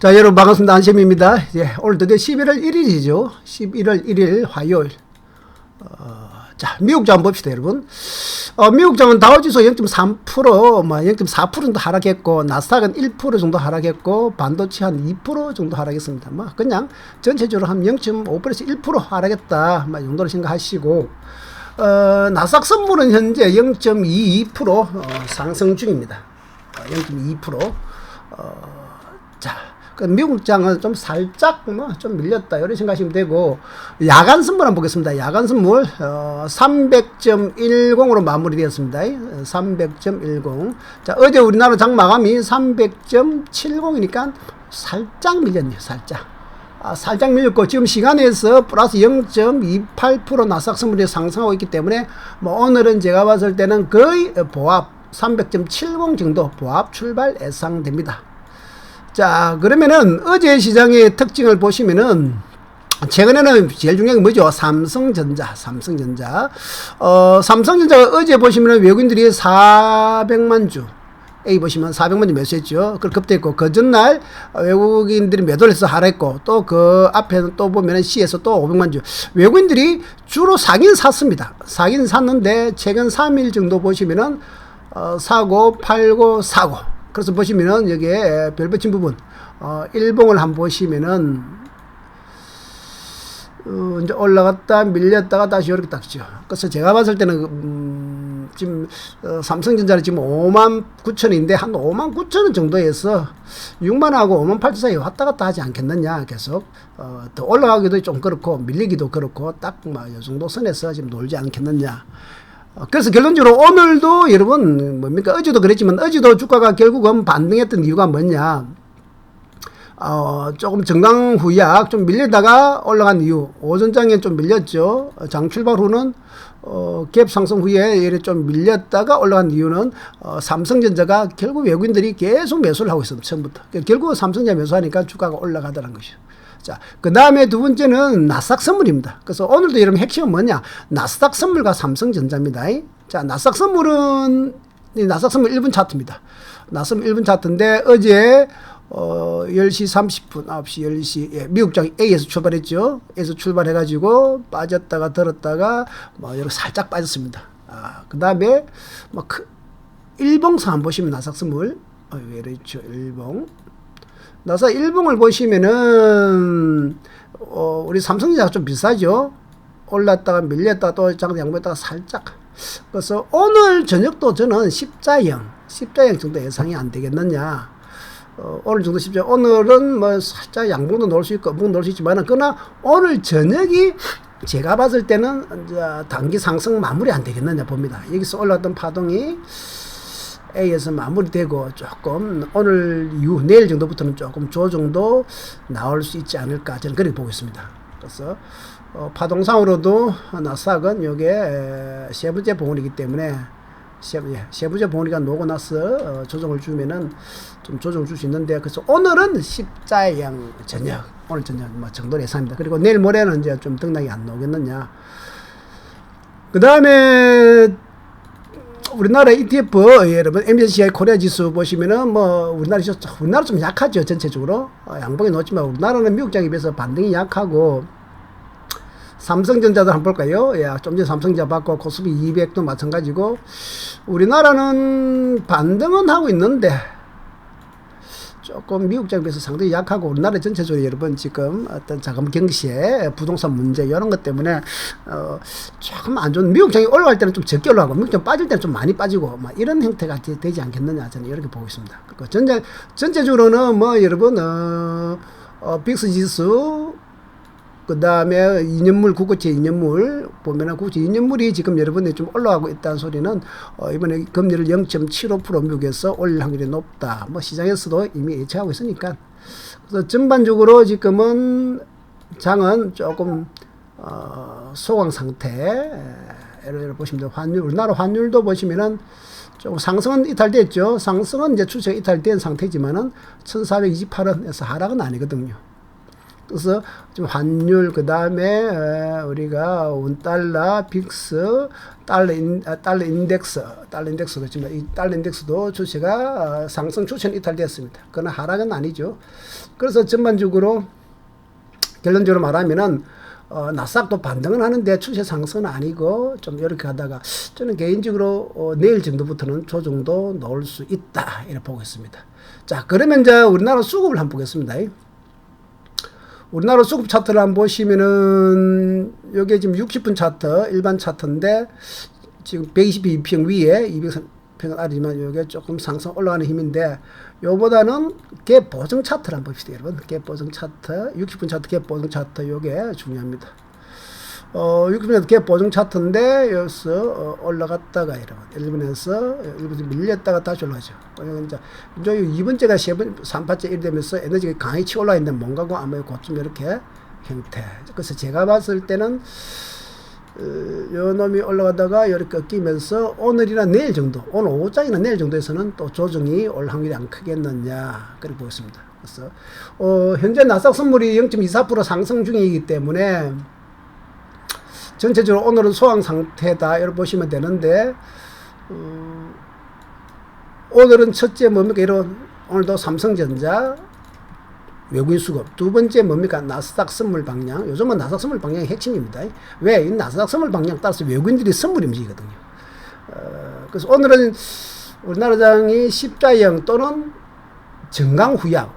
자, 여러분 반갑습니다. 안심입니다. 예, 오늘 드디어 11월 1일이죠. 11월 1일 화요일. 어, 자, 미국장 봅시다, 여러분. 어, 미국장은 다우지수 0.3%, 뭐 0.4% 정도 하락했고, 나스닥은 1% 정도 하락했고, 반도체 한 2% 정도 하락했습니다. 뭐 그냥 전체적으로 한 0.5%에서 1% 하락했다, 뭐 정도로 생각하시고, 어, 나스닥 선물은 현재 0.22% 어, 상승 중입니다. 어, 0.2%. 어, 자, 그 미국 장은 좀 살짝 뭐 좀 밀렸다 이런 생각하시면 되고 야간 선물 한번 보겠습니다. 야간 선물 어, 300.10으로 마무리되었습니다. 300.10. 자 어제 우리나라 장 마감이 300.70이니까 살짝 밀렸네요. 살짝. 아, 살짝 밀렸고 지금 시간에서 플러스 0.28% 나스닥 선물이 상승하고 있기 때문에 뭐 오늘은 제가 봤을 때는 거의 보합 300.70 정도 보합 출발 예상됩니다. 자, 그러면은 어제 시장의 특징을 보시면은 최근에는 제일 중요한 게 뭐죠? 삼성전자, 삼성전자. 어, 삼성전자가 어제 보시면은 외국인들이 400만 주, A 보시면 400만 주 매수했죠. 그걸 급대했고, 그 전날 외국인들이 매도를 해서 하락했고, 또 그 앞에는 또 보면은 C에서 또 500만 주. 외국인들이 주로 사긴 샀습니다. 사긴 샀는데, 최근 3일 정도 보시면은, 어, 사고, 팔고, 사고. 그래서 보시면은 여기에 별 붙인 부분 어, 일봉을 한번 보시면은 어, 이제 올라갔다 밀렸다가 다시 이렇게 딱죠. 그래서 제가 봤을 때는 음, 지금 어, 삼성전자는 지금 5만 9천인데 한 5만 9천 원 정도에서 6만하고 5만 8천 사이 왔다 갔다 하지 않겠느냐 계속 어, 더 올라가기도 좀 그렇고 밀리기도 그렇고 딱이 정도 선에서 지금 놀지 않겠느냐. 어, 그래서 결론적으로 오늘도 여러분 뭡니까? 어제도 그랬지만 어제도 주가가 결국은 반등했던 이유가 뭐냐? 어, 조금 정강 후약 좀 밀리다가 올라간 이유. 오전장에 좀 밀렸죠. 장 출발 후는 어, 갭 상승 후에 좀 밀렸다가 올라간 이유는 어, 삼성전자가 결국 외국인들이 계속 매수를 하고 있습니다 처음부터. 결국 삼성전자 매수하니까 주가가 올라가더라는 것이죠 자, 그 다음에 두 번째는 나스닥 선물입니다. 그래서 오늘도 여러분 핵심은 뭐냐? 나스닥 선물과 삼성전자입니다. 자, 나스닥 선물은 나스닥 선물 1분 차트입니다. 나스닥 1분 차트인데 어제 어, 10시 30분, 9시, 10시, 예, 미국장 A에서 출발했죠. A에서 출발해가지고 빠졌다가 들었다가 뭐, 이렇게 살짝 빠졌습니다. 아, 그 다음에 뭐, 그, 일봉상 한번 보시면 나삭 선물, 어, 왜 이랬죠, 일봉. 나사 일봉을 보시면은 어, 우리 삼성전자가 좀 비싸죠. 올랐다가 밀렸다가 또 양보했다가 살짝. 그래서 오늘 저녁도 저는 십자형, 십자형 정도 예상이 안 되겠느냐. 어, 오늘 정도 십자 오늘은 뭐 살짝 양봉도 넣을 수 있고 음봉도 넣을 수 있지만은 그러나 오늘 저녁이 제가 봤을 때는 단기 상승 마무리 안 되겠느냐 봅니다. 여기서 올랐던 파동이 A에서 마무리되고 조금 오늘 이후 내일 정도부터는 조금 조정도 나올 수 있지 않을까 저는 그렇게 보고 있습니다. 그래서 어, 파동상으로도 나스닥은 요게 세 번째 봉우리이기 때문에 세, 예, 세 번째 봉우리가 녹고 나서 어, 조정을 주면은 좀 조정을 줄 수 있는데 그래서 오늘은 십자양 저녁 오늘 저녁 뭐 정도 예상입니다. 그리고 내일 모레는 이제 좀 등락이 안 나오겠느냐. 그 다음에 우리나라 ETF 여러분 MSCI 코리아 지수 보시면은 뭐 우리나라 좀 우리나라 좀 약하죠 전체적으로 어, 양봉이 높지만 우리나라는 미국장에 비해서 반등이 약하고 삼성전자도 한번 볼까요? 예, 좀 전에 삼성전자 받고 코스피 200도 마찬가지고 우리나라는 반등은 하고 있는데 조금 미국장에 비해서 상당히 약하고 우리나라 전체적으로 여러분 지금 어떤 자금 경시에 부동산 문제 이런 것 때문에 어 조금 안 좋은 미국 장이 올라갈 때는 좀 적게 올라가고 미국 장 빠질 때는 좀 많이 빠지고 막 이런 형태가 되 지 않겠느냐 저는 이렇게 보고 있습니다. 그 전체 전체적으로는 뭐 여러분 어, 어 빅스 지수 그 다음에 이년물 국고채 이년물 보면은 국고채 이년물이 지금 여러분이 좀 올라가고 있다는 소리는 어 이번에 금리를 0.75% 미국에서 올릴 확률이 높다. 뭐 시장에서도 이미 예측하고 있으니까 그래서 전반적으로 지금은 장은 조금 어 소강 상태. 예를 들어 보시면 환율 우리나라 환율도 보시면은 좀 상승은 이탈됐죠. 상승은 이제 추세가 이탈된 상태지만은 1428원에서 하락은 아니거든요. 그래서 좀 환율 그 다음에 우리가 원 달러, 빅스, 달러 인, 아, 달러 인덱스, 달러 인덱스도 있지만 이 달러 인덱스도 주체가 어, 상승 추천 이탈되었습니다. 그러나 하락은 아니죠. 그래서 전반적으로 결론적으로 말하면은 어, 나스닥도 반등은 하는데 추세 상승은 아니고 좀 이렇게 하다가 저는 개인적으로 어, 내일 정도부터는 저 정도 넣을 수 있다 이렇게 보고 있습니다. 자 그러면 이제 우리나라 수급을 한번 보겠습니다. 우리나라 수급 차트를 한번 보시면은 요게 지금 60분 차트 일반 차트인데 지금 122평 위에 200평 아래지만 요게 조금 상승 올라가는 힘인데 요보다는 갭 보정 차트를 한번 봅시다 여러분. 갭 보정 차트 60분 차트 갭 보정 차트 요게 중요합니다 어 60분 차트 갭 보정 차트인데 여기서 어, 올라갔다가 여러분 1분에서 1분 밀렸다가 다시 올라가죠. 어, 이제 이제 2번째가 3번 3파째 1 되면서 에너지가 강히 치고 올라 있는데 뭔가고 아마 고점 이렇게 형태. 그래서 제가 봤을 때는 어, 요 놈이 올라가다가 이렇게 꺾이면서 오늘이나 내일 정도, 오늘 오후장이나 내일 정도에서는 또 조정이 올 확률이 안 크겠느냐, 그렇게 보겠습니다. 그래서, 어, 현재 나스닥 선물이 0.24% 상승 중이기 때문에 전체적으로 오늘은 소황 상태다, 이렇게 보시면 되는데, 어, 오늘은 첫째 뭡니까, 이런, 오늘도 삼성전자, 외국인 수급. 두 번째 뭡니까? 나스닥 선물 방향. 요즘은 나스닥 선물 방향이 핵심입니다. 왜? 이 나스닥 선물 방향 따라서 외국인들이 선물 움직이거든요. 어, 그래서 오늘은 우리나라장이 십자형 또는 정강 후약.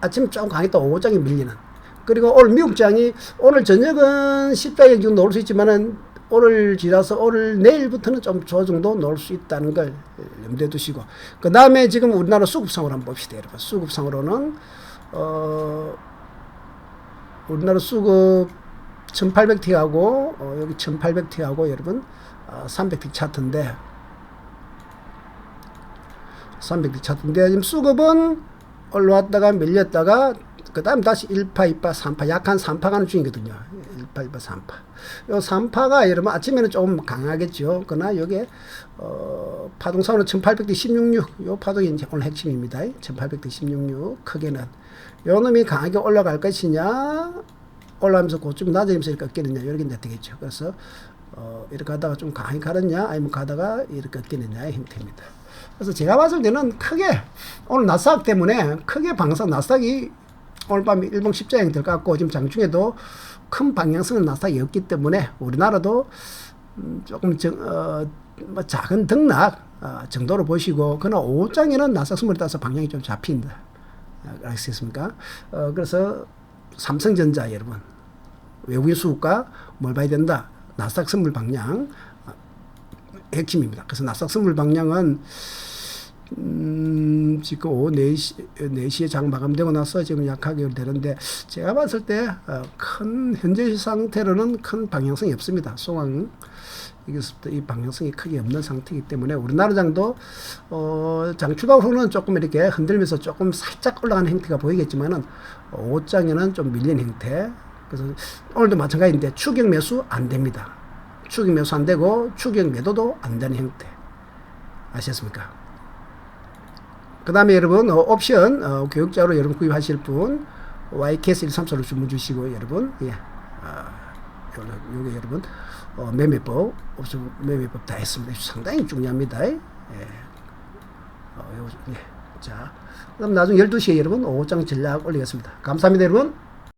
아침 조금 강했다 오후장이 밀리는. 그리고 오늘 미국장이 오늘 저녁은 십자형 정도 놓을 수 있지만은 오늘 지나서 오늘 내일부터는 좀 저 정도 놓을 수 있다는 걸 염두에 두시고 그 다음에 지금 우리나라 수급상으로 한번 봅시다. 여러분 수급상으로는 어, 우리나라 수급 1800T하고 어, 여기 1800T하고 여러분 어, 300T 차트인데 300T 차트인데 지금 수급은 올라왔다가 밀렸다가 그 다음 다시 1파, 2파, 3파 약한 3파 가는 중이거든요. 1파, 2파, 3파. 요 3파가 여러분 아침에는 좀 강하겠죠. 그러나 여기에 어, 파동상으로 1800대 16.6, 요 파동이 이제 오늘 핵심입니다. 1800대 16.6 크게는 요 놈이 강하게 올라갈 것이냐 올라가면서 고점 낮아지면서 이렇게 꺾이느냐 이렇게 되겠죠. 그래서 어, 이렇게 가다가 좀 강하게 가느냐 아니면 가다가 이렇게 꺾이느냐의 형태입니다. 그래서 제가 봤을 때는 크게 오늘 나스닥 때문에 크게 방사 나스닥이 오늘 밤 일봉 십자형 될것 같고 지금 장중에도 큰 방향성은 없기 때문에 우리나라도 음, 조금 정, 어, 뭐 작은 등락 어, 정도로 보시고 그러나 오장에는 나스닥 스물에 따라서 방향이 좀 잡힌다. 아시겠습니까? 어, 그래서 삼성전자 여러분 외국인 수급과 뭘 봐야 된다? 나스닥 선물 방향 어, 핵심입니다. 그래서 나스닥 선물 방향은 음, 지금 오후 4시, 4시에 장 마감되고 나서 지금 약하게 되는데, 제가 봤을 때, 어, 큰, 현재 상태로는 큰 방향성이 없습니다. 송황, 이것부터 이 방향성이 크게 없는 상태이기 때문에, 우리나라 장도, 어, 장 출발 후는 조금 이렇게 흔들면서 조금 살짝 올라가는 형태가 보이겠지만은, 5장에는 좀 밀린 형태. 그래서 오늘도 마찬가지인데, 추격 매수 안 됩니다. 추격 매수 안 되고, 추격 매도도 안 되는 형태. 아시겠습니까? 그 다음에 여러분 어, 옵션 어, 교육자로 여러분 구입하실 분 YKS 134로 주문 주시고 여러분 예. 아, 요게 여러분 어, 매매법 옵션 매매법 다 했습니다. 상당히 중요합니다. 예. 어, 요, 예. 자 그럼 나중 12시에 여러분 5장 전략 올리겠습니다. 감사합니다 여러분.